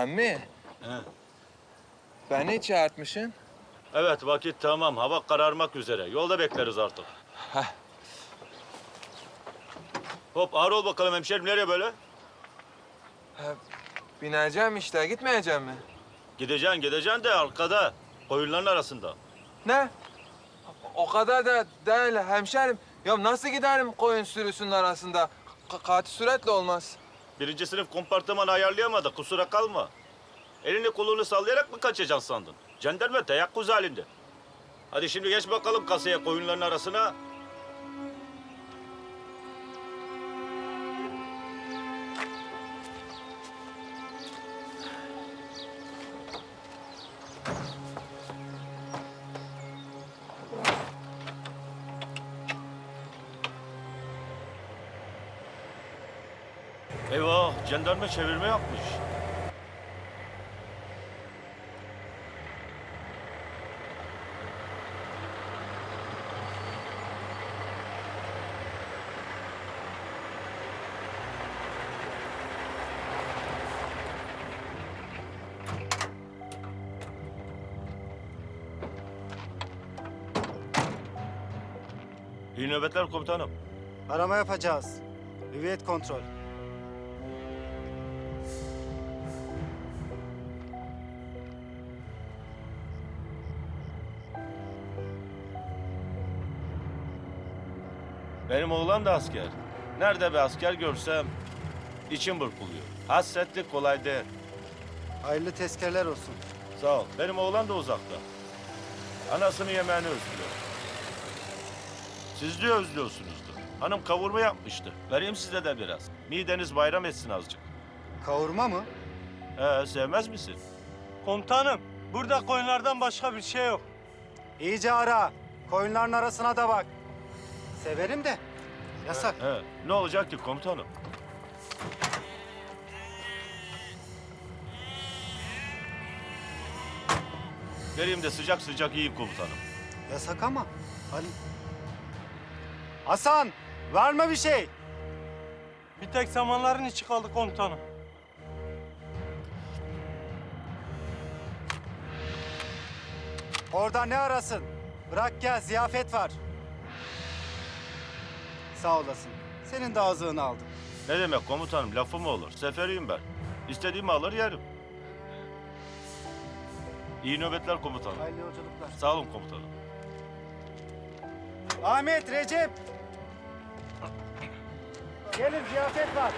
Emmi, He. beni çağırtmışsın. Evet vakit tamam. Hava kararmak üzere. Yolda bekleriz artık. Heh. Hop ağır ol bakalım hemşerim. Nereye böyle? Ha, bineceğim işte, gitmeyeceğim mi? Gideceksin gideceksin de arkada. Koyunların arasında. Ne? O kadar da değil hemşerim. Ya nasıl giderim koyun sürüsünün arasında? Ka katil süratle olmaz. Birinci sınıf kompartımanı ayarlayamadı. Kusura kalma. Elini kolunu sallayarak mı kaçacaksın sandın? Jandarma teyakkuz halinde. Hadi şimdi geç bakalım kasaya koyunların arasına. Eyvah, jandarma çevirme yapmış. İyi nöbetler komutanım. Arama yapacağız. Hüviyet kontrol. Benim oğlan da asker. Nerede bir asker görsem içim burkuluyor. Hasretlik kolay değil. Hayırlı tezkereler olsun. Sağ ol. Benim oğlan da uzakta. Anasının yemeğini özlüyor. Siz de özlüyorsunuzdur. Hanım kavurma yapmıştı. Vereyim size de biraz. Mideniz bayram etsin azıcık. Kavurma mı? He, sevmez misin? Komutanım, burada koyunlardan başka bir şey yok. İyice ara. Koyunların arasına da bak. Severim de. Yasak. He, ne olacak ki komutanım? Vereyim de sıcak sıcak yiyeyim komutanım. Yasak ama. Ali. Hasan, var mı bir şey? Bir tek samanların içi kaldı komutanım. Orada ne arasın? Bırak gel, ziyafet var. Sağ olasın. Senin de ağzını aldım. Ne demek komutanım lafı mı olur? Seferiyim ben. İstediğimi alır yerim. İyi nöbetler komutanım. Hayırlı yolculuklar. Sağ olun komutanım. Ahmet, Recep. Gelin ziyafet var.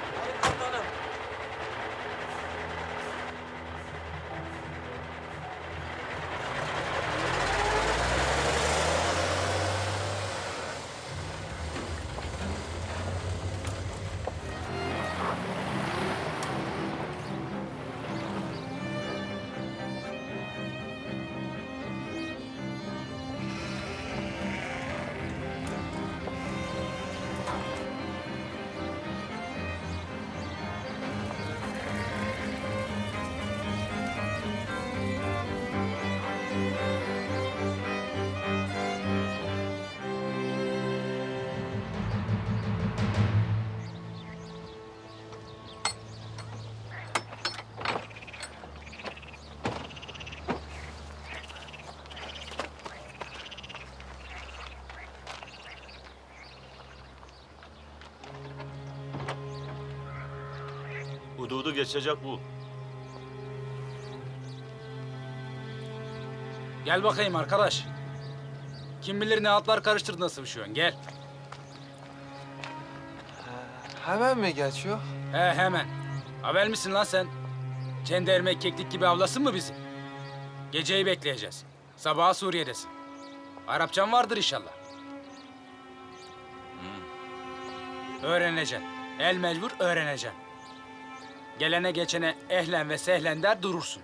Hududu geçecek bu. Gel bakayım arkadaş. Kim bilir ne altlar karıştırdın nasıl bir ön, Gel. Hemen mi geçiyor? He hemen. Haber misin lan sen? Cenderme keklik gibi avlasın mı bizi? Geceyi bekleyeceğiz. Sabaha Suriye'desin. Arapçan vardır inşallah. Öğreneceksin. El mecbur öğreneceksin. Gelene geçene ehlen ve sehlen der durursun.